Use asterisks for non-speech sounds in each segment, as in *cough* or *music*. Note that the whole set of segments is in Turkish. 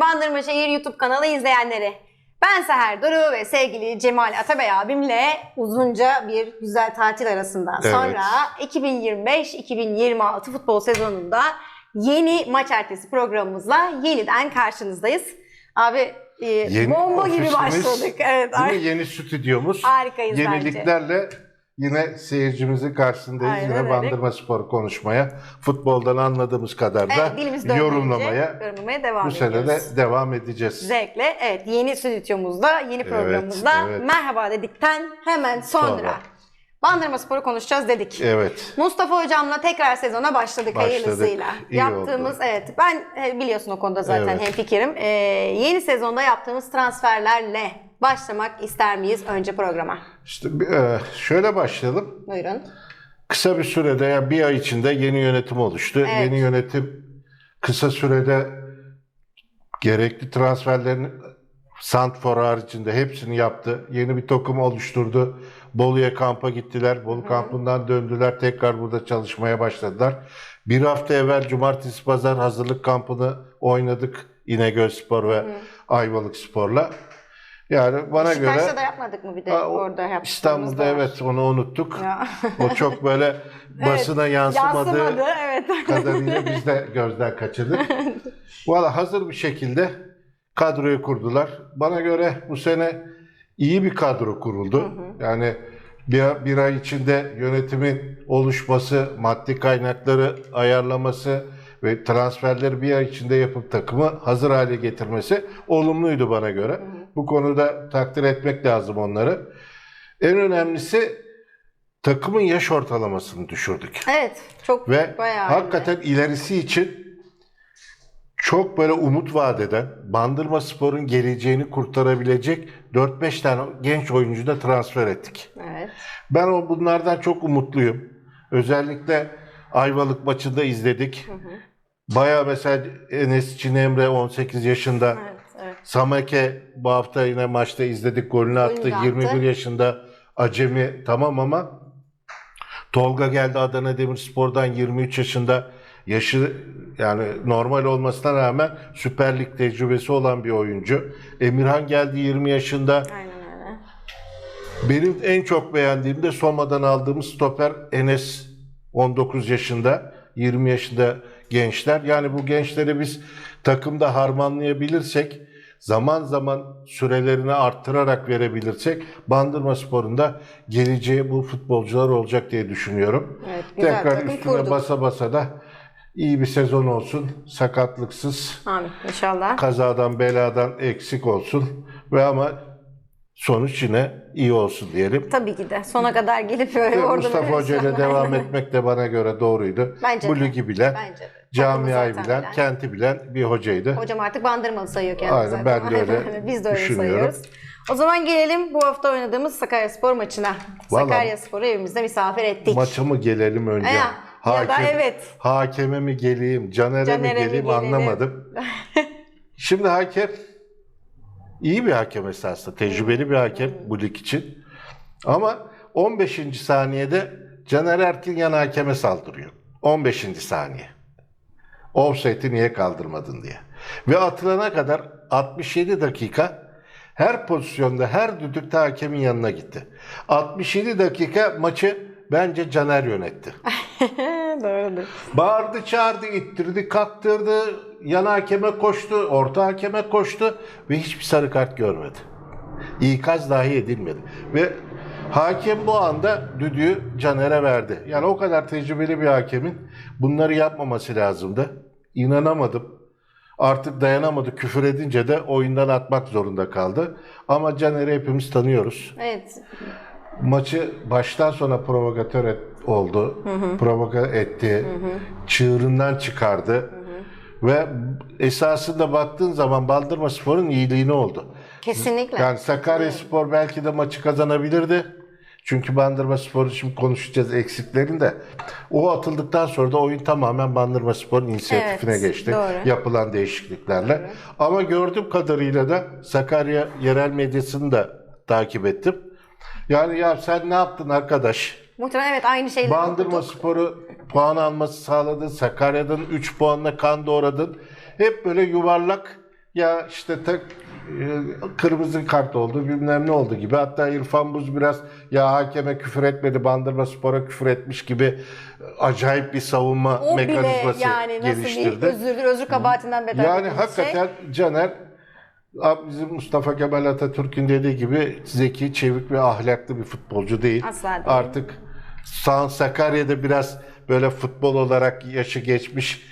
Bandırma Şehir YouTube kanalı izleyenleri. Ben Seher Duru ve sevgili Cemal Atabey abimle uzunca bir güzel tatil arasından Evet. sonra 2025-2026 futbol sezonunda yeni maç ertesi programımızla yeniden karşınızdayız. Abi e, bomba gibi başladık. Evet, mi? Yeni stüdyomuz. harikayız bence. Yine seyircimizin karşısındayız. Aynen yine öyle. Bandırma Spor konuşmaya, futboldan anladığımız kadar da Evet, yorumlamaya yorumlamaya devam bu sene de devam edeceğiz. Zevkle. Evet yeni stüdyomuzda, yeni Evet, programımızda evet. merhaba dedikten hemen sonra, Sonra. Bandırma Spor'u konuşacağız dedik. Evet. Mustafa hocamla tekrar sezona başladık, Başladık. hayırlısıyla. İyi yaptığımız oldu. evet ben e, biliyorsun o konuda zaten Evet. hemfikirim. Ee, yeni sezonda yaptığımız transferlerle başlamak ister miyiz önce programa? İşte e, şöyle başlayalım. Buyurun. Kısa bir sürede yani bir ay içinde yeni yönetim oluştu. Evet. Yeni yönetim kısa sürede gerekli transferlerin Santfor haricinde hepsini yaptı. Yeni bir takım oluşturdu. Bolu'ya kampa gittiler. Bolu kampından döndüler. Tekrar burada çalışmaya başladılar. Bir hafta evvel cumartesi pazar hazırlık kampını oynadık. İnegöl Spor ve Ayvalık Spor'la. Yani bana göre Beşiktaş'ta da yapmadık mı bir de o- orada İstanbul'da da var. evet onu unuttuk. Ya. O çok böyle *laughs* basına yansımadığı Yansımadı evet. kadarıyla biz de gözden kaçırdık. *laughs* Valla hazır bir şekilde kadroyu kurdular. Bana göre bu sene iyi bir kadro kuruldu. Yani bir, bir ay içinde yönetimin oluşması, maddi kaynakları ayarlaması ve transferleri bir ay içinde yapıp takımı hazır hale getirmesi olumluydu bana göre. Bu konuda takdir etmek lazım onları. En önemlisi takımın yaş ortalamasını düşürdük. Evet çok Ve bayağı hakikaten ilerisi için çok böyle umut vaat eden, Bandırma Spor'un geleceğini kurtarabilecek 4-5 tane genç oyuncu da transfer ettik. Evet. Ben o bunlardan çok umutluyum. Özellikle Ayvalık maçında izledik. Baya mesela Enes Çinemre 18 yaşında. Evet, evet. Sameke bu hafta yine maçta izledik. Golünü attı. Golünü attı. 21 yaşında acemi tamam ama Tolga geldi Adana Demirspor'dan 23 yaşında. Yaşı yani normal olmasına rağmen Süper Lig tecrübesi olan bir oyuncu. Emirhan geldi 20 yaşında. Aynen öyle. Benim en çok beğendiğim de Soma'dan aldığımız stoper Enes 19 yaşında, 20 yaşında gençler. Yani bu gençleri biz takımda harmanlayabilirsek, zaman zaman sürelerini arttırarak verebilirsek Bandırma Spor'unda geleceği bu futbolcular olacak diye düşünüyorum. Evet, Tekrar üstüne kurduk. basa basa da iyi bir sezon olsun, sakatlıksız, Amin inşallah. kazadan beladan eksik olsun ve ama sonuç yine iyi olsun diyelim. Tabii ki de sona kadar gelip böyle Ve oradan Mustafa Hoca ile devam etmek de bana göre doğruydu. Bence Bu de. ligi bilen, Bence de. camiayı bilen, zaten kenti bilen bir hocaydı. Hocam artık bandırmalı sayıyor kendini Aynen, zaten. ben de öyle Biz de öyle düşünüyorum. sayıyoruz. O zaman gelelim bu hafta oynadığımız Sakaryaspor maçına. Vallahi- Sakaryaspor'u evimizde misafir ettik. Maça mı gelelim önce? Ya, ya da evet. Hakeme mi geleyim, Caner'e, Caner'e mi geleyim gelelim? anlamadım. *laughs* Şimdi hakem iyi bir hakem esasında, tecrübeli bir hakem bu lig için. Ama 15. saniyede Caner Erkin yan hakeme saldırıyor. 15. saniye. Offside'i niye kaldırmadın diye. Ve atılana kadar 67 dakika her pozisyonda, her düdükte hakemin yanına gitti. 67 dakika maçı bence Caner yönetti. *laughs* Doğrudur. Bağırdı, çağırdı, ittirdi, kaktırdı, yan hakeme koştu, orta hakeme koştu ve hiçbir sarı kart görmedi. İkaz dahi edilmedi. Ve hakem bu anda düdüğü Caner'e verdi. Yani o kadar tecrübeli bir hakemin bunları yapmaması lazımdı. İnanamadım. Artık dayanamadı. Küfür edince de oyundan atmak zorunda kaldı. Ama Caner'i hepimiz tanıyoruz Evet. Maçı baştan sona provokatör et- oldu. Provoka etti. Çığırından çıkardı. Ve esasında baktığın zaman Bandırma Spor'un iyiliğine oldu. Kesinlikle. Yani Sakarya Spor belki de maçı kazanabilirdi. Çünkü Bandırma Spor'u şimdi konuşacağız eksiklerini de. O atıldıktan sonra da oyun tamamen Bandırma Spor'un inisiyatifine Evet, geçti. doğru. Yapılan değişikliklerle. Ama gördüğüm kadarıyla da Sakarya yerel medyasını da takip ettim. Yani ya sen ne yaptın arkadaş? Muhtemelen evet aynı şeyleri Bandırma okuduk. Spor'u puan alması sağladın. Sakarya'dan 3 puanla kan doğradın. Hep böyle yuvarlak ya işte tek e, kırmızı kart oldu bilmem ne oldu gibi. Hatta İrfan Buz biraz ya hakeme küfür etmedi Bandırma Spor'a küfür etmiş gibi acayip bir savunma O bile mekanizması yani nasıl geliştirdi. bir özürdür, özür kabahatinden beter. Yani şey. hakikaten Caner abi bizim Mustafa Kemal Atatürk'ün dediği gibi zeki, çevik ve ahlaklı bir futbolcu değil. Asla değil. Artık San Sakarya'da biraz böyle futbol olarak yaşı geçmiş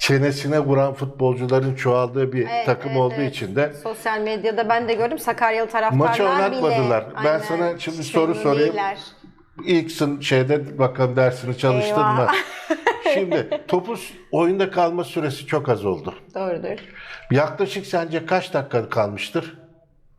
çenesine vuran futbolcuların çoğaldığı bir Evet, takım evet, olduğu evet. için de Sosyal medyada ben de gördüm Sakaryalı taraftarlar Maçı oynatmadılar. bile. Ben aynen, sana şimdi soru sorayım. değiller. ilk şeyde bakalım dersini çalıştın mı? *laughs* Şimdi *laughs* topun oyunda kalma süresi çok az oldu. Doğrudur. Yaklaşık sence kaç dakika kalmıştır?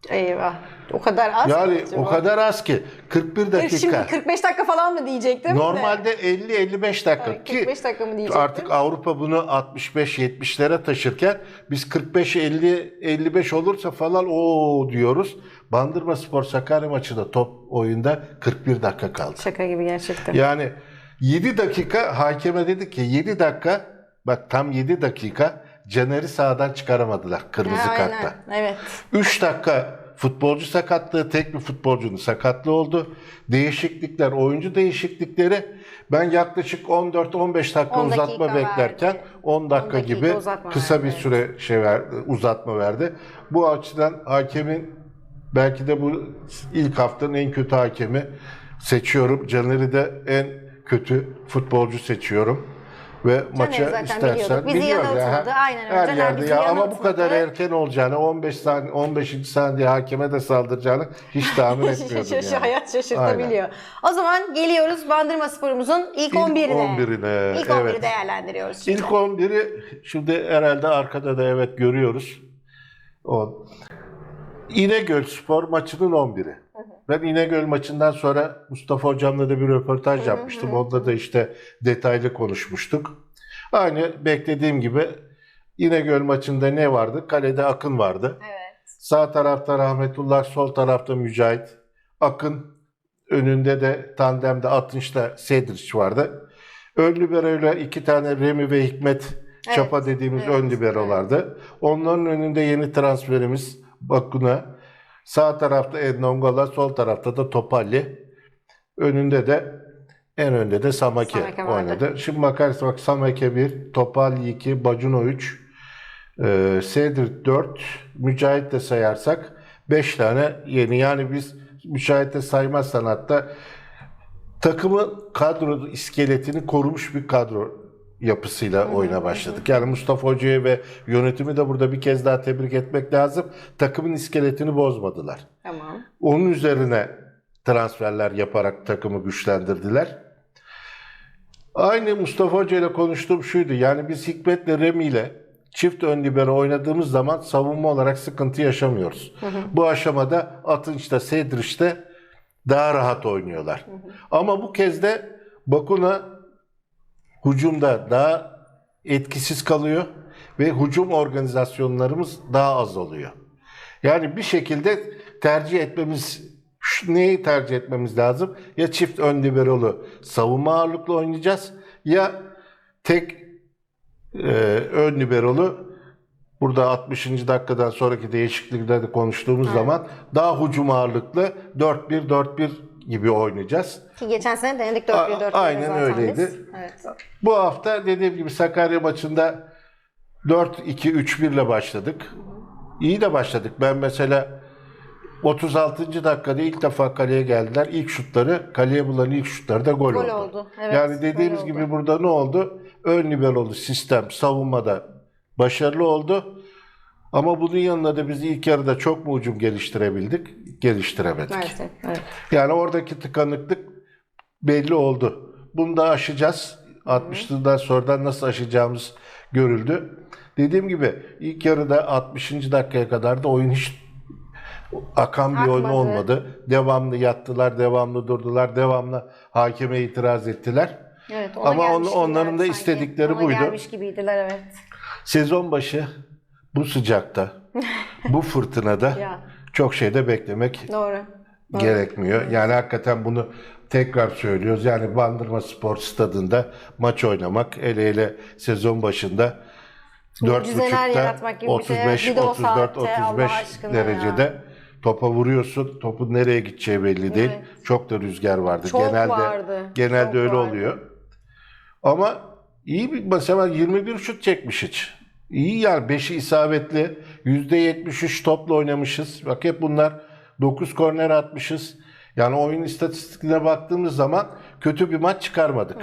Eyvah. O kadar az mı Yani o kadar az ki 41 dakika. Şimdi 45 dakika falan mı diyecektim? de. Normalde 50-55 dakika ki 45 dakika mı diyecektim? artık Avrupa bunu 65-70'lere taşırken biz 45-50-55 olursa falan o diyoruz. Bandırma Spor Sakarya maçında top oyunda 41 dakika kaldı. Şaka gibi gerçekten. Yani 7 dakika hakeme dedi ki 7 dakika bak tam 7 dakika Caner'i sağdan çıkaramadılar kırmızı Ha, aynen. kartta. Evet. 3 dakika futbolcu sakatlığı, tek bir futbolcunun sakatlığı oldu. Değişiklikler, oyuncu değişiklikleri ben yaklaşık 14-15 dakika 10 uzatma dakika beklerken verdi. 10 dakika 10 dakika gibi kısa verdi, bir süre şey verdi, uzatma verdi. Bu açıdan hakemin belki de bu ilk haftanın en kötü hakemi seçiyorum. Caner'i de en kötü futbolcu seçiyorum. Ve maça zaten istersen biliyorduk. Bizi ya. Aynen öyle. Her Caner yerde ya ama bu kadar erken olacağını 15 saniye 15. saniye hakeme de saldıracağını hiç tahmin *laughs* etmiyordum Şaş- yani. Hayat şaşırtabiliyor. O zaman geliyoruz Bandırma Spor'umuzun ilk, İlk 11'ine. 11'ine, İlk 11'i evet. değerlendiriyoruz. şimdi. İlk 11'i şimdi herhalde arkada da evet görüyoruz. O İnegöl Spor maçının 11'i. Ben İnegöl maçından sonra Mustafa Hocam'la da bir röportaj yapmıştım. Onda da işte detaylı konuşmuştuk. Aynı beklediğim gibi İnegöl maçında ne vardı? Kalede Akın vardı. Evet. Sağ tarafta Rahmetullah, sol tarafta Mücahit. Akın önünde de tandemde Atınç'ta Sedriç vardı. Ön liberoyla iki tane Remi ve Hikmet Evet, Çapa dediğimiz evet, ön liberolardı. Onların önünde yeni transferimiz Bakuna. Sağ tarafta Endongola, sol tarafta da Topalli. Önünde de en önde de Samake, Samake vardı. oynadı. Şimdi bakarsak bak Samake 1, Topalli 2, Bacuno 3, ee, Sedr 4, Mücahit de sayarsak 5 tane yeni. Yani biz Mücahit'e saymazsan hatta takımın kadro iskeletini korumuş bir kadro yapısıyla oyuna başladık. Yani Mustafa Hoca'yı ve yönetimi de burada bir kez daha tebrik etmek lazım. Takımın iskeletini bozmadılar. Tamam. Onun üzerine transferler yaparak takımı güçlendirdiler. Aynı Mustafa Hoca ile konuştuğum şuydu. Yani biz Hikmet'le Remi ile çift ön libero oynadığımız zaman savunma olarak sıkıntı yaşamıyoruz. Bu aşamada Atınç'ta, Sedriç'te daha rahat oynuyorlar. Ama bu kez de Bakuna hücumda daha etkisiz kalıyor ve hücum organizasyonlarımız daha az oluyor. Yani bir şekilde tercih etmemiz neyi tercih etmemiz lazım? Ya çift ön liberolu savunma ağırlıklı oynayacağız ya tek e, ön liberolu burada 60. dakikadan sonraki değişiklikleri de konuştuğumuz zaman daha hücum ağırlıklı 4-1-4-1 gibi oynayacağız. Ki geçen sene denedik A- 4-1-4-1 aynen öyleydi. biz. Evet. Bu hafta dediğim gibi Sakarya maçında 4-2-3-1 ile başladık. İyi de başladık. Ben mesela 36. dakikada ilk defa kaleye geldiler. İlk şutları, kaleye bulan ilk şutları da gol, Gol oldu. oldu. Evet, yani dediğimiz gibi oldu. burada ne oldu? Ön liberolu sistem savunmada başarılı oldu. Ama bunun yanında da biz ilk yarıda çok mu hücum geliştirebildik? Geliştiremedik. Maalesef. Evet. Yani oradaki tıkanıklık belli oldu. Bunu da aşacağız. 60'lıdan sonradan nasıl aşacağımız görüldü. Dediğim gibi ilk yarıda 60. dakikaya kadar da oyun hiç akan bir oyun Akmadı. olmadı. Devamlı yattılar, devamlı durdular, devamlı hakeme itiraz ettiler. Evet, Ama on- onların da sanki. istedikleri Ona buydu. gelmiş gibiydiler evet. Sezon başı bu sıcakta, *laughs* bu fırtınada Ya. çok şey de beklemek Doğru. gerekmiyor. Yani hakikaten bunu tekrar söylüyoruz. Yani Bandırma Spor Stadında maç oynamak hele hele sezon başında Mucizeler 4.5'ta yaratmak gibi bir şey. 35, Bir de o 34, saatte, 35 Allah aşkına derecede topa vuruyorsun. Topun nereye gideceği belli değil. Evet. Çok da rüzgar vardı. Çok genelde vardı. genelde Çok öyle vardı. oluyor. Ama iyi bir mesela 21 şut çekmiş hiç. İyi yani 5'i isabetli. %73 topla oynamışız. Bak hep bunlar 9 korner atmışız. Yani oyun istatistiklerine baktığımız zaman kötü bir maç çıkarmadık.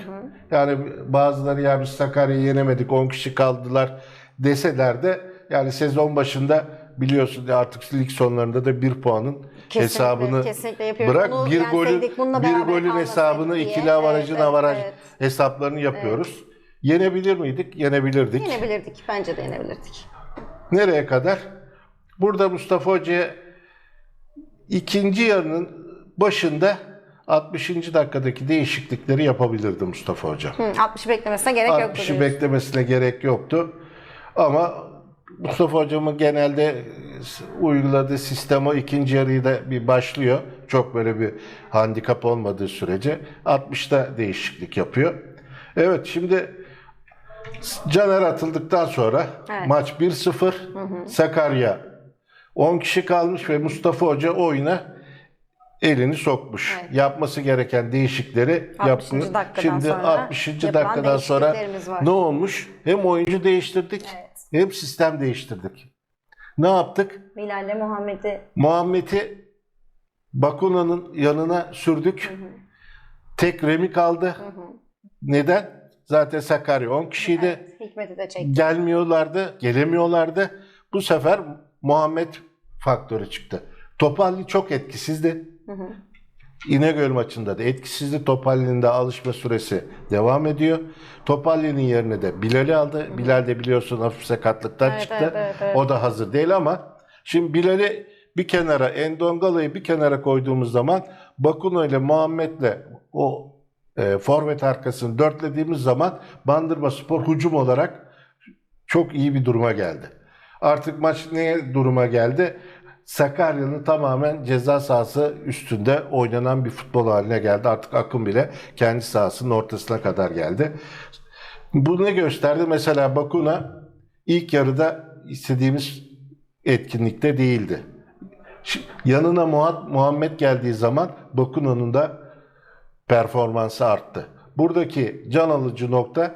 Yani bazıları ya biz Sakarya'yı yenemedik 10 kişi kaldılar deseler de yani sezon başında biliyorsun artık lig sonlarında da bir puanın Kesinlikle, hesabını kesinlikle bırak Bunu bir golün bir golün hesabını diye. ikili avarajın Evet, evet, avaraj evet. hesaplarını yapıyoruz. Yenebilir miydik? Yenebilirdik. Yenebilirdik. Bence de yenebilirdik. Nereye kadar? Burada Mustafa Hoca'ya ikinci yarının başında 60. dakikadaki değişiklikleri yapabilirdi Mustafa Hoca. Hı, 60 beklemesine gerek yoktu. 60'ı diyorsun. beklemesine gerek yoktu. Ama Mustafa Hocam'ın genelde uyguladığı sistem o ikinci yarıyı da bir başlıyor. Çok böyle bir handikap olmadığı sürece 60'ta değişiklik yapıyor. Evet şimdi Caner atıldıktan sonra Evet. maç 1-0 Sakarya 10 kişi kalmış ve Mustafa Hoca oyuna elini sokmuş. Evet. Yapması gereken değişikleri 60. yapmış. Şimdi sonra 60. yapılan dakikadan sonra ne olmuş? Hem oyuncu değiştirdik Evet. hem sistem değiştirdik. Ne yaptık? Bilal'le Muhammed'i Muhammed'i Bakuna'nın yanına sürdük. Tek Remi kaldı. Neden? Zaten Sakarya 10 kişiydi. evet, Hikmet'i de çekti. Gelmiyorlardı, gelemiyorlardı. Bu sefer Muhammed faktörü çıktı. Topalli çok etkisizdi. İnegöl maçında da etkisizdi. Topalli'nin de alışma süresi devam ediyor. Topalli'nin yerine de Bilal'i aldı. Bilal de biliyorsun hafif sakatlıktan Evet, çıktı. evet, evet, evet. O da hazır değil ama şimdi Bilal'i bir kenara, Endongala'yı bir kenara koyduğumuz zaman Bakuno ile Muhammed'le o e, forvet arkasını dörtlediğimiz zaman Bandırma Spor hücum olarak çok iyi bir duruma geldi. Artık maç neye duruma geldi? Sakarya'nın tamamen ceza sahası üstünde oynanan bir futbol haline geldi. Artık akım bile kendi sahasının ortasına kadar geldi. Bu ne gösterdi? Mesela Bakuna ilk yarıda istediğimiz etkinlikte değildi. Yanına Muha- Muhammed geldiği zaman Bakuna'nın da performansı arttı. Buradaki can alıcı nokta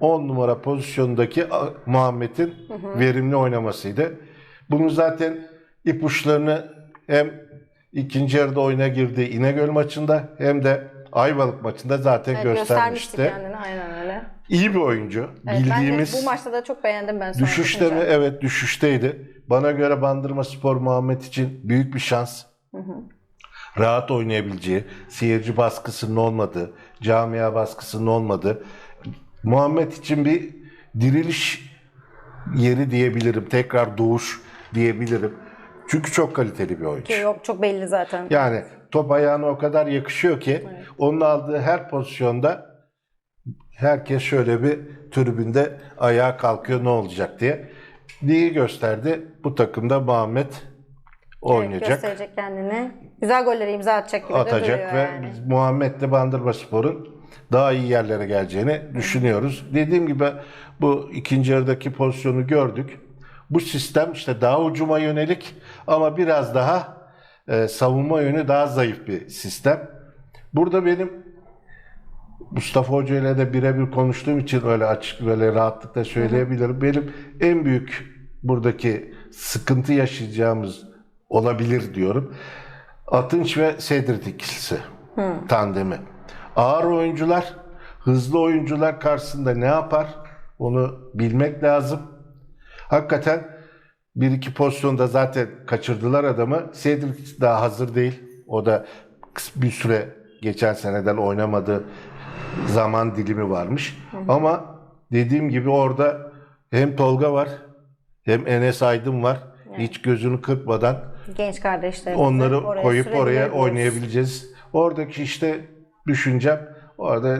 10 numara pozisyondaki Muhammed'in verimli oynamasıydı. Bunu zaten ipuçlarını hem ikinci yarıda oyuna girdiği İnegöl maçında hem de Ayvalık maçında zaten Evet, göstermişti göstermişti. kendini aynen öyle. İyi bir oyuncu. Evet, Bildiğimiz ben de bu maçta da çok beğendim ben Düşüşte mi? Evet düşüşteydi. Bana göre Bandırma Spor Muhammed için büyük bir şans. Rahat oynayabileceği, seyirci baskısının olmadığı, camia baskısının olmadığı. Muhammed için bir diriliş yeri diyebilirim. Tekrar doğuş diyebilirim. Çünkü çok kaliteli bir oyuncu. Yok çok belli zaten. Yani top ayağına o kadar yakışıyor ki onun aldığı her pozisyonda herkes şöyle bir tribünde ayağa kalkıyor ne olacak diye. Neyi gösterdi? Bu takımda Muhammed Evet, oynayacak, gösterecek kendini. Güzel golleri imza atacak gibi atacak ve yani. biz Muhammed'le Bandırma Spor'un daha iyi yerlere geleceğini düşünüyoruz. Dediğim gibi bu ikinci yarıdaki pozisyonu gördük. Bu sistem işte daha ucuma yönelik ama biraz daha e, savunma yönü daha zayıf bir sistem. Burada benim Mustafa Hoca ile de birebir konuştuğum için öyle açık böyle rahatlıkla söyleyebilirim. Benim en büyük buradaki sıkıntı yaşayacağımız olabilir diyorum. Atınç ve Sedrit ikilisi tandemi. Ağır oyuncular, hızlı oyuncular karşısında ne yapar? Onu bilmek lazım. Hakikaten bir iki pozisyonda zaten kaçırdılar adamı. Cedric daha hazır değil. O da bir süre geçen seneden oynamadığı zaman dilimi varmış. Ama dediğim gibi orada hem Tolga var hem Enes Aydın var. Hiç gözünü kırpmadan Genç kardeşlerimizi onları oraya koyup oraya oynayabileceğiz. Oradaki işte düşüncem orada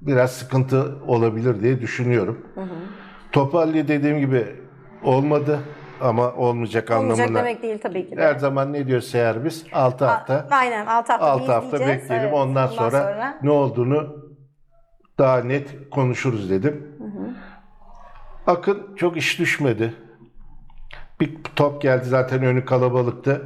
biraz sıkıntı olabilir diye düşünüyorum. Topalli dediğim gibi olmadı ama olmayacak, Olmayacak anlamına. demek değil tabii ki de. Her zaman ne diyor Seher biz? 6 hafta. Aynen 6 hafta 6 hafta bekleyelim. Evet, Ondan sonra, ne olduğunu daha net konuşuruz dedim. Akın çok iş düşmedi. Bir top geldi zaten önü kalabalıktı.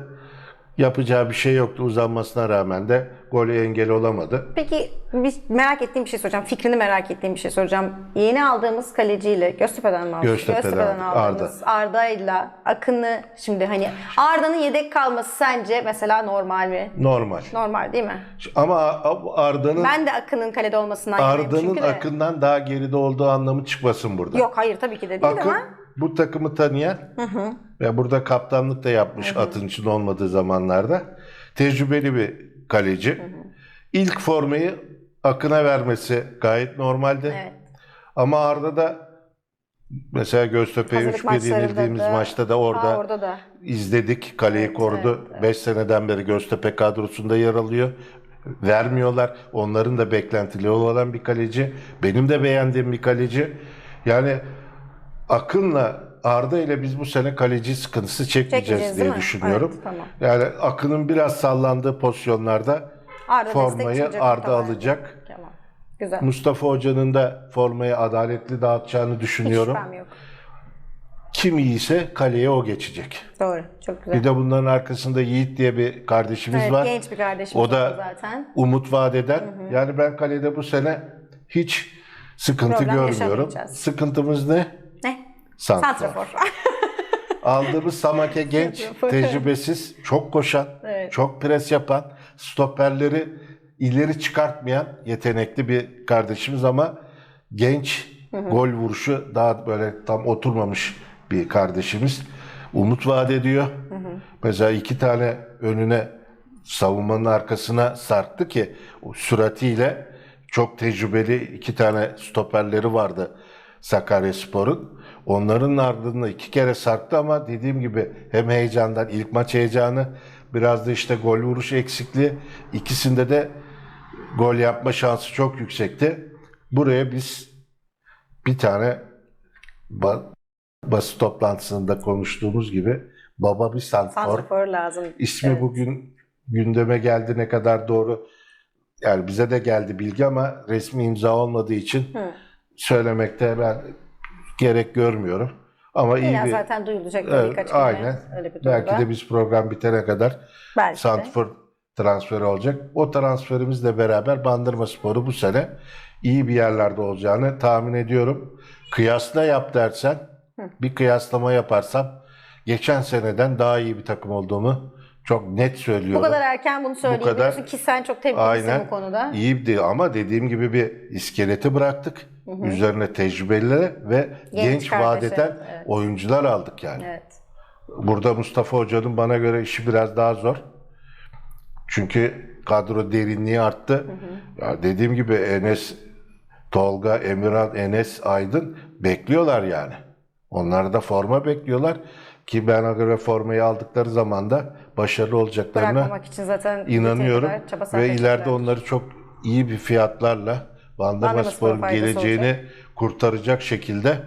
Yapacağı bir şey yoktu uzanmasına rağmen de golü engel olamadı. Peki bir merak ettiğim bir şey soracağım. Fikrini merak ettiğim bir şey soracağım. Yeni aldığımız kaleciyle Göztepe'den mi aldık? Göztepe'den aldık, aldığımız Arda'yla Akın'ı şimdi hani Arda'nın yedek kalması sence mesela normal mi? Normal. Normal değil mi? Ama Arda'nın Ben de Akın'ın kalede olmasından yanayım Arda'nın çünkü de. Akın'dan daha geride olduğu anlamı çıkmasın burada. Yok hayır tabii ki de değil Akın ama bu takımı tanıyan ve burada kaptanlık da yapmış atın için olmadığı zamanlarda tecrübeli bir kaleci. İlk formayı Akın'a vermesi gayet normaldi. evet. Ama Arda da mesela Göztepe'ye Hazırlık 3-1 maçlarında yenildiğimiz da- maçta da orada, Aa, orada da. izledik. Kaleyi Evet, korudu. evet, 5 seneden beri Göztepe kadrosunda yer alıyor. Vermiyorlar. Onların da beklentileri olan bir kaleci. Benim de beğendiğim bir kaleci. Yani Akın'la Arda ile biz bu sene kaleci sıkıntısı çekmeyeceğiz Çekmeyeceğiz, diye değil mi? düşünüyorum. Evet, tamam. Yani Akın'ın biraz sallandığı pozisyonlarda Arda formayı destek çıkacak Arda muhtemelen. alacak. Tamam. Güzel. Mustafa Hoca'nın da formayı adaletli dağıtacağını Hiç düşünüyorum. şüphem yok. Kim iyiyse kaleye o geçecek. Doğru. Çok güzel. Bir de bunların arkasında Yiğit diye bir kardeşimiz evet, var. genç bir kardeşimiz O da zaten. umut vaat eden. Yani ben kalede bu sene hiç sıkıntı Problem görmüyorum. yaşamayacağız. Sıkıntımız ne? Santrafor. *laughs* Aldığımız Samake genç, tecrübesiz, çok koşan, Evet. çok pres yapan, stoperleri ileri çıkartmayan yetenekli bir kardeşimiz ama genç, gol vuruşu daha böyle tam oturmamış bir kardeşimiz. Umut vaat ediyor. Mesela iki tane önüne savunmanın arkasına sarktı ki o süratiyle çok tecrübeli iki tane stoperleri vardı Sakaryaspor'un. Onların ardında iki kere sarktı ama dediğim gibi hem heyecandan ilk maç heyecanı biraz da işte gol vuruş eksikliği ikisinde de gol yapma şansı çok yüksekti. Buraya biz bir tane ba- basın toplantısında konuştuğumuz gibi baba bir santrfor Santrafor lazım. İsmi Evet. bugün gündeme geldi ne kadar doğru. Yani bize de geldi bilgi ama resmi imza olmadığı için Hı. söylemekte ben gerek görmüyorum. Ama iyi İlla bir zaten duyulacak Evet, birkaç aynen. Öyle bir durumda. belki de biz program bitene kadar Belki de. Santrfor transferi olacak. O transferimizle beraber Bandırma Sporu bu sene iyi bir yerlerde olacağını tahmin ediyorum. Kıyasla yap dersen, bir kıyaslama yaparsam geçen seneden daha iyi bir takım olduğumu çok net söylüyorum. Bu kadar erken bunu söyleyebiliyorsun ki sen çok tebliğlisin Aynen. bu konuda. İyiydi ama dediğim gibi bir iskeleti bıraktık. Üzerine tecrübelileri ve Genç genç, vaat kardeşi, eden evet. oyuncular aldık yani. Evet. Burada Mustafa Hoca'nın bana göre işi biraz daha zor. Çünkü kadro derinliği arttı. Ya dediğim gibi Enes, Tolga, Emirhan, Enes, Aydın bekliyorlar yani. Onlar da forma bekliyorlar ki göre formayı aldıkları zaman da başarılı olacaklarına Bırakmamak için zaten inanıyorum çaba sarf ve edecekler. ileride onları çok iyi bir fiyatlarla Bandırma Bandırma Spor'a Spor'un faydası geleceğini kurtaracak şekilde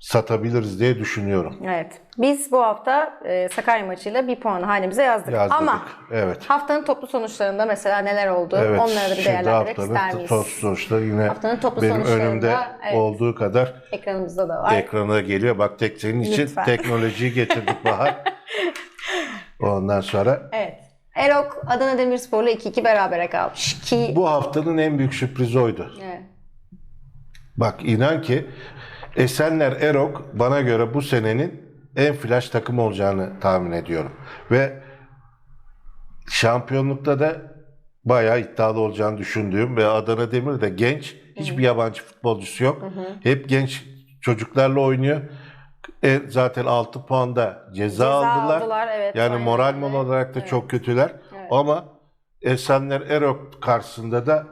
satabiliriz diye düşünüyorum. Evet. Biz bu hafta e, Sakarya maçıyla bir puan hanemize yazdık. Yazdırdık. Ama evet. haftanın toplu sonuçlarında mesela neler oldu? Evet. Onları da bir değerlendirmek ister miyiz? top sonuçları yine Haftanın toplu benim önümde evet. olduğu kadar Ekranımızda da var. ekrana geliyor. Bak tek senin için Lütfen. teknolojiyi getirdik Bahar. *laughs* Ondan sonra Evet. Erok Adana Demirspor'la 2-2 berabere kalmış ki bu haftanın en büyük sürprizi oydu. Evet. Bak inan ki Esenler Erok bana göre bu senenin en flash takım olacağını tahmin ediyorum. Ve şampiyonlukta da bayağı iddialı olacağını düşündüğüm ve Adana Demir de genç. Hiçbir yabancı futbolcusu yok. Hep genç çocuklarla oynuyor. E, zaten 6 puanda ceza, Ceza aldılar. aldılar, evet, yani aynen moral öyle. olarak da Evet. çok kötüler. Evet. Ama Esenler Erok karşısında da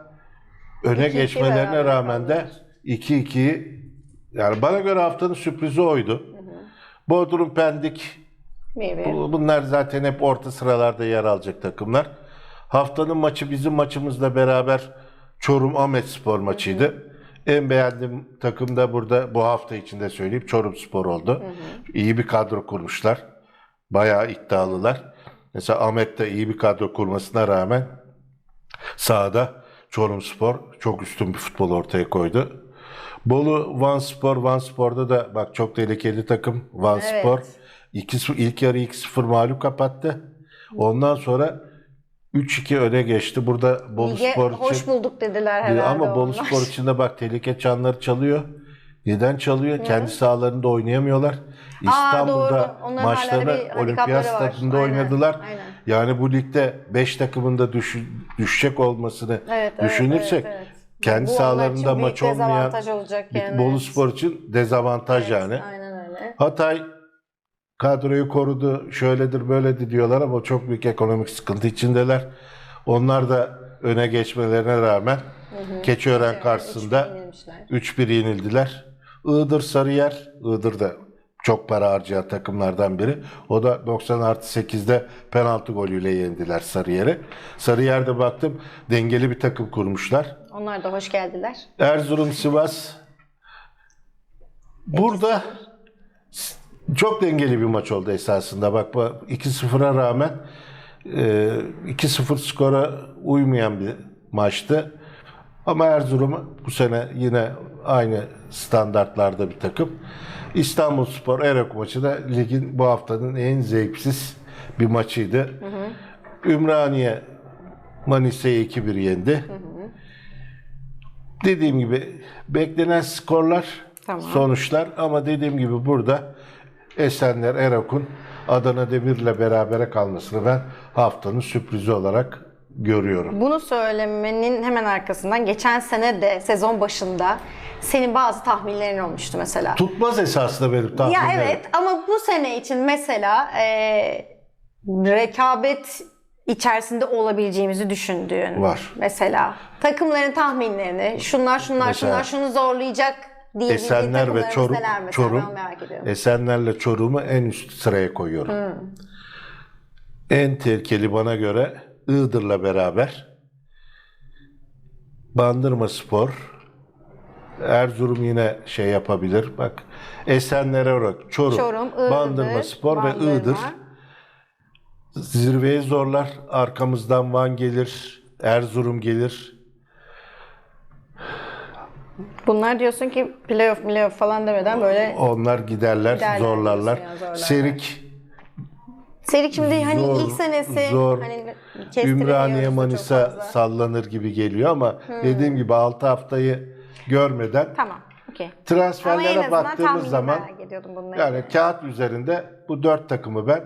öne 2-2 geçmelerine rağmen de kaldılar. 2-2'yi yani bana göre haftanın sürprizi oydu. Bodrum Pendik Bir bir. bu- bunlar zaten hep orta sıralarda yer alacak takımlar. Haftanın maçı bizim maçımızla beraber Çorum Ahmet Spor maçıydı. En beğendiğim takım da burada bu hafta içinde söyleyeyim Çorum Spor oldu. İyi bir kadro kurmuşlar. Bayağı iddialılar. Mesela Ahmet de iyi bir kadro kurmasına rağmen sahada Çorum Spor çok üstün bir futbol ortaya koydu. Bolu Van Spor, Van Spor'da da bak çok tehlikeli takım Van Evet. Spor. İki, ilk yarı 2-0 mağlup kapattı. Ondan sonra 3-2 öne geçti. Burada Bolu Lige Spor hoş için bulduk dediler herhalde ama Bolu onlar. Spor için de bak tehlike çanları çalıyor. Neden çalıyor? Kendi sahalarında oynayamıyorlar. İstanbul'da hala maçlarını Olimpiyat. Stadı'nda oynadılar. aynen. Yani bu ligde 5 takımın da düş- düşecek olmasını Evet, evet, düşünürsek evet, evet. Kendi sahalarında maç olmayan olacak yani. Bolu Spor için dezavantaj yani. Aynen öyle. Hatay kadroyu korudu, şöyledir böyledir diyorlar ama çok büyük ekonomik sıkıntı içindeler. Onlar da öne geçmelerine rağmen Keçiören karşısında Yenilmişler. 3-1 yenildiler. Iğdır Sarıyer, Iğdır da çok para harcayan takımlardan biri. O da 90 artı 8'de penaltı golüyle yendiler Sarıyer'i. Sarıyer'de baktım dengeli bir takım kurmuşlar. Onlar da hoş geldiler. Erzurum Sivas. Burada çok dengeli bir maç oldu esasında. Bak bu 2-0'a rağmen e, 2-0 skora uymayan bir maçtı. Ama Erzurum bu sene yine aynı standartlarda bir takım. İstanbul Spor Erok maçı da ligin bu haftanın en zevksiz bir maçıydı. Ümraniye Manisa'yı 2-1 yendi. Dediğim gibi beklenen skorlar, Tamam. sonuçlar ama dediğim gibi burada Esenler Erok'un Adana Demir'le berabere kalmasını ben haftanın sürprizi olarak görüyorum. Bunu söylemenin hemen arkasından geçen sene de sezon başında senin bazı tahminlerin olmuştu mesela. Tutmaz esasında benim Ya tahminlerim. evet ama bu sene için mesela e, rekabet içerisinde olabileceğimizi düşündüğün Var. mesela takımların tahminlerini şunlar şunlar Mesela- şunlar şunu zorlayacak diye Esenler ve Çorum, mesela Çorum. Esenler'le Çorum'u en üst sıraya koyuyorum. En tehlikeli bana göre Iğdır'la beraber Bandırma Spor Erzurum yine şey yapabilir. Bak Esenler olarak Çorum, Çorum, Iğdır, Bandırma Spor ve Bandırma. Iğdır zirveyi zorlar. Arkamızdan Van gelir, Erzurum gelir. Bunlar diyorsun ki playoff playoff falan demeden böyle Onlar giderler, Giderler zorlarlar. ya, zorlarlar. Serik Serik şimdi hani Zor, ilk senesi zor. hani Ümraniye Manisa sallanır gibi geliyor ama dediğim gibi 6 haftayı görmeden Tamam. En transferlere baktığımız zaman yani kağıt üzerinde bu dört takımı ben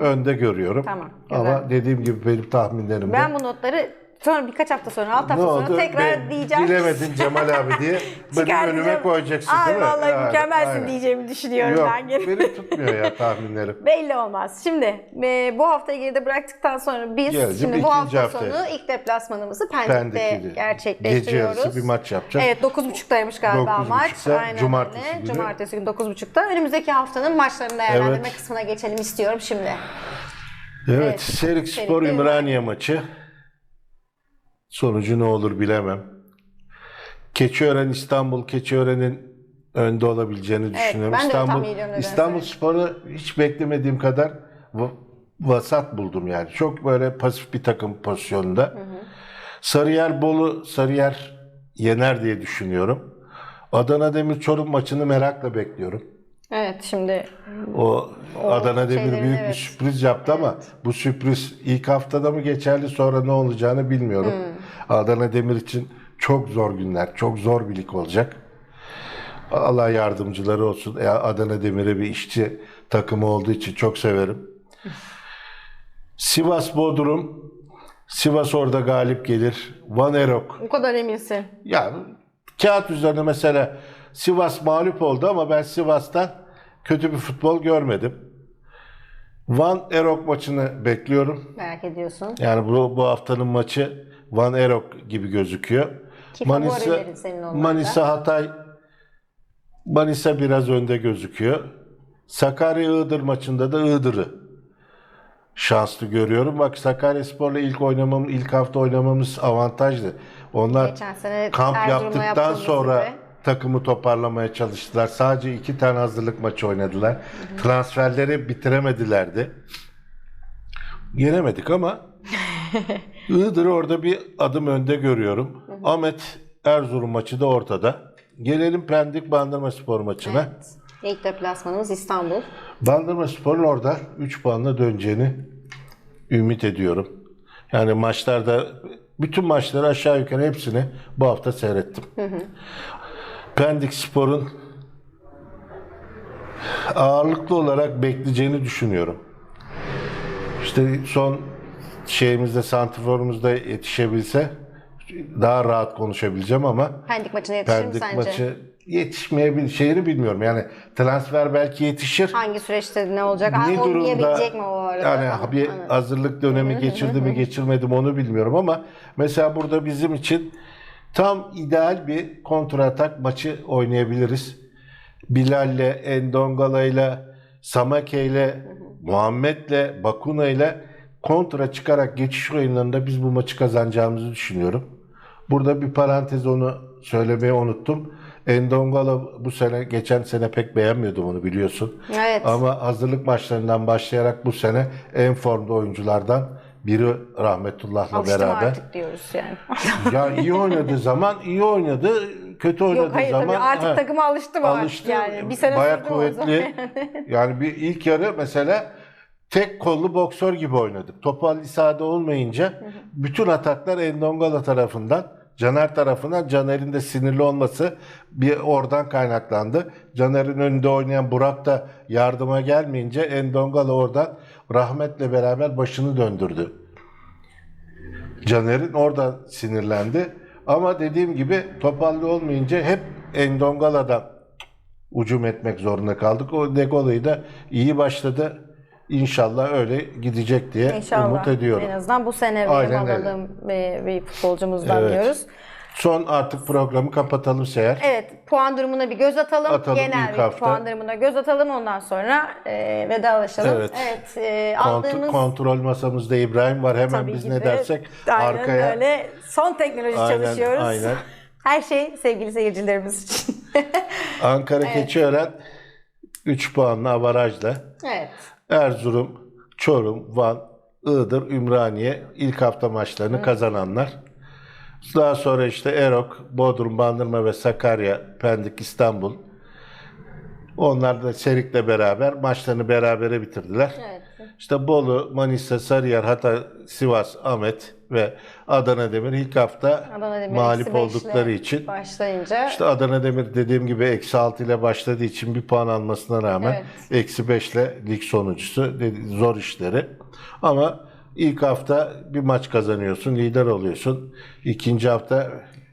önde görüyorum. Tamam, güzel. Ama dediğim gibi benim tahminlerim Ben bu notları sonra birkaç hafta sonra, 6 hafta sonra tekrar Ben diyeceğim. Bilemedin Cemal abi diye *laughs* benim önüme koyacaksın Ay değil mi? vallahi Yani, mükemmelsin aynen. diyeceğimi düşünüyorum Yok ben gene. benim tutmuyor ya tahminlerim. *laughs* Belli olmaz. Şimdi e, bu haftayı geride bıraktıktan sonra biz Geleceğim şimdi bu hafta haftaya. sonu ilk deplasmanımızı Pendik'te Pendik'te gerçekleştiriyoruz. Gece yarısı bir maç yapacağız. Evet 9.30'daymış galiba 9.30'da, maç. Aynen cumartesi öyle. günü. Cumartesi günü 9.30'da. Önümüzdeki haftanın maçlarını değerlendirme Evet. kısmına geçelim istiyorum şimdi. Evet, Evet. Serik Spor Ümraniye maçı. Sonucu ne olur bilemem. Keçiören İstanbul, Keçiören'in önde olabileceğini düşünüyorum. ben de İstanbul. İstanbul Spor'u hiç beklemediğim kadar va- vasat buldum yani. Çok böyle pasif bir takım pozisyonunda. Sarıyer Bolu, Sarıyer yener diye düşünüyorum. Adana Demir Çorum maçını merakla bekliyorum. Evet şimdi O, Adana Demir büyük evet. bir sürpriz yaptı ama bu sürpriz ilk haftada mı geçerli sonra ne olacağını bilmiyorum. Hmm. Adana Demir için çok zor günler, çok zor bir lig olacak. Allah yardımcıları olsun. Adana Demir'e bir işçi takımı olduğu için çok severim. Sivas Bodrum. Sivas orada galip gelir. Van Erok. o kadar eminsin. Ya kağıt üzerine mesela Sivas mağlup oldu ama ben Sivas'tan kötü bir futbol görmedim. Van Erok maçını bekliyorum. Merak ediyorsun. Yani bu, bu haftanın maçı Van Erok gibi gözüküyor. Ki onlarda. Manisa Hatay Manisa biraz önde gözüküyor. Sakarya Iğdır maçında da Iğdır'ı şanslı görüyorum. Bak Sakaryaspor'la ilk oynamam ilk hafta oynamamız avantajlı. Onlar kamp Erzurum'la yaptıktan sonra gibi. Takımı toparlamaya çalıştılar. Sadece iki tane hazırlık maçı oynadılar. Transferleri bitiremedilerdi. Yenemedik ama *laughs* Iğdır'ı orada bir adım önde görüyorum. Ahmet Erzurum maçı da ortada. Gelelim Pendik Bandırma Spor maçına. İlk deplasmanımız İstanbul. Bandırma Spor'un orada 3 puanla döneceğini ümit ediyorum. Yani maçlarda bütün maçları aşağı yukarı hepsini bu hafta seyrettim. Pendik Spor'un ağırlıklı olarak bekleyeceğini düşünüyorum. İşte son şeyimizde santrforumuzda yetişebilse daha rahat konuşabileceğim ama Pendik maçına yetişir mi Pendik sence? maçı yetişmeyebilir şeyini bilmiyorum. Yani transfer belki yetişir. Hangi süreçte ne olacak? Ne Ha, durumda mi o arada? yani bir hazırlık dönemi geçirdi mi *laughs* geçirmedi mi onu bilmiyorum ama mesela burada bizim için tam ideal bir kontratak maçı oynayabiliriz. Bilal'le, Endongala'yla, Samake'yle, Muhammed'le, Bakuna'yla kontra çıkarak geçiş oyunlarında biz bu maçı kazanacağımızı düşünüyorum. Burada bir parantez onu söylemeyi unuttum. Endongala bu sene, geçen sene pek beğenmiyordum onu biliyorsun. Evet. Ama hazırlık maçlarından başlayarak bu sene en formda oyunculardan biri rahmetullahla Alıştım beraber. artık diyoruz yani. *laughs* Ya iyi oynadığı zaman iyi oynadı, kötü oynadığı Yok hayır zaman tabii artık ha, takıma alıştı mı? alıştı. Yani bir sene Bayağı kuvvetli. *laughs* yani bir ilk yarı mesela tek kollu boksör gibi oynadık. Topu Ali olmayınca bütün ataklar Endongala tarafından Caner tarafından Caner'in de sinirli olması bir oradan kaynaklandı. Caner'in önünde oynayan Burak da yardıma gelmeyince Endongala oradan rahmetle beraber başını döndürdü. Caner'in oradan sinirlendi. Ama dediğim gibi topallı olmayınca hep Endongala'dan ucum etmek zorunda kaldık. O Negola'yı da iyi başladı. İnşallah öyle gidecek diye İnşallah. umut ediyorum. En azından bu sene verim alalım bir, futbolcumuzdan Evet. diyoruz. Son artık programı kapatalım Seher. Evet, puan durumuna bir göz atalım. Atalım Genel bir hafta. puan durumuna göz atalım. Ondan sonra e, vedalaşalım. Evet. Evet, e, Kont- aldığımız... kontrol masamızda İbrahim var. Hemen Tabii biz ki ne de. dersek Aynen arkaya. öyle. Son teknoloji Aynen, çalışıyoruz. aynen. *laughs* Her şey sevgili seyircilerimiz için. Ankara *laughs* Keçiören 3 puanla avarajla. evet. Erzurum, Çorum, Van, Iğdır, Ümraniye ilk hafta maçlarını kazananlar. Daha sonra işte Erok, Bodrum, Bandırma ve Sakarya, Pendik, İstanbul. Onlar da Serik'le beraber maçlarını berabere bitirdiler. Evet. İşte Bolu, Manisa, Sarıyer, Hatay, Sivas, Ahmet ve Adana Demir ilk hafta Adana Demir mağlup oldukları için Başlayınca işte Adana Demir dediğim gibi eksi 6 ile başladığı için bir puan almasına rağmen Evet. eksi 5 ile lig sonuncusu dedi, zor işleri. Ama ilk hafta bir maç kazanıyorsun, lider oluyorsun. İkinci hafta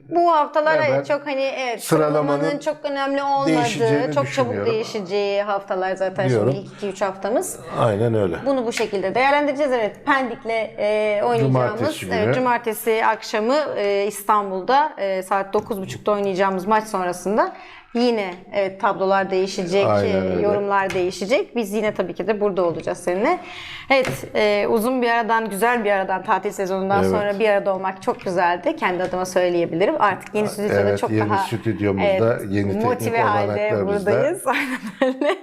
bu haftalar evet, çok hani evet sıralamanın çok önemli olmadığı, çok çabuk değişeceği haftalar zaten Diyorum. şimdi ilk 2-3 haftamız. aynen öyle. Bunu bu şekilde değerlendireceğiz. Evet, Pendik'le e, oynayacağımız Cumartesi günü. evet, cumartesi akşamı e, İstanbul'da e, saat 9.30'da oynayacağımız maç sonrasında yine evet tablolar değişecek, Aynen e, öyle. yorumlar değişecek. Biz yine tabii ki de burada olacağız seninle. Evet, e, uzun bir aradan, güzel bir aradan, tatil sezonundan Evet. sonra bir arada olmak çok güzeldi. Kendi adıma söyleyebilirim. Artık yeni stüdyoda Evet, çok yeni daha stüdyomuzda, yeni teknik motive halde buradayız. *laughs* Aynen öyle.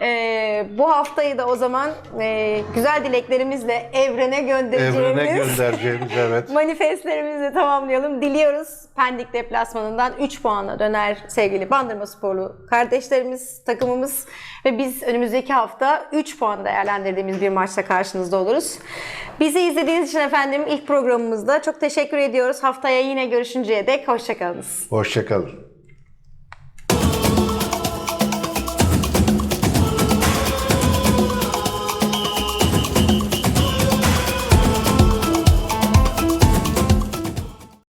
Ee, bu haftayı da o zaman e, güzel dileklerimizle evrene göndereceğimiz Evrene göndereceğimiz evet. *laughs* manifestlerimizle tamamlayalım. Diliyoruz Pendik deplasmanından 3 puanla döner sevgili Bandırma Sporlu kardeşlerimiz, takımımız ve biz önümüzdeki hafta 3 puanı değerlendirdiğimiz bir maçla karşınızda oluruz. Bizi izlediğiniz için efendim ilk programımızda çok teşekkür ediyoruz. Haftaya yine görüşünceye dek hoşçakalınız. Hoşçakalın.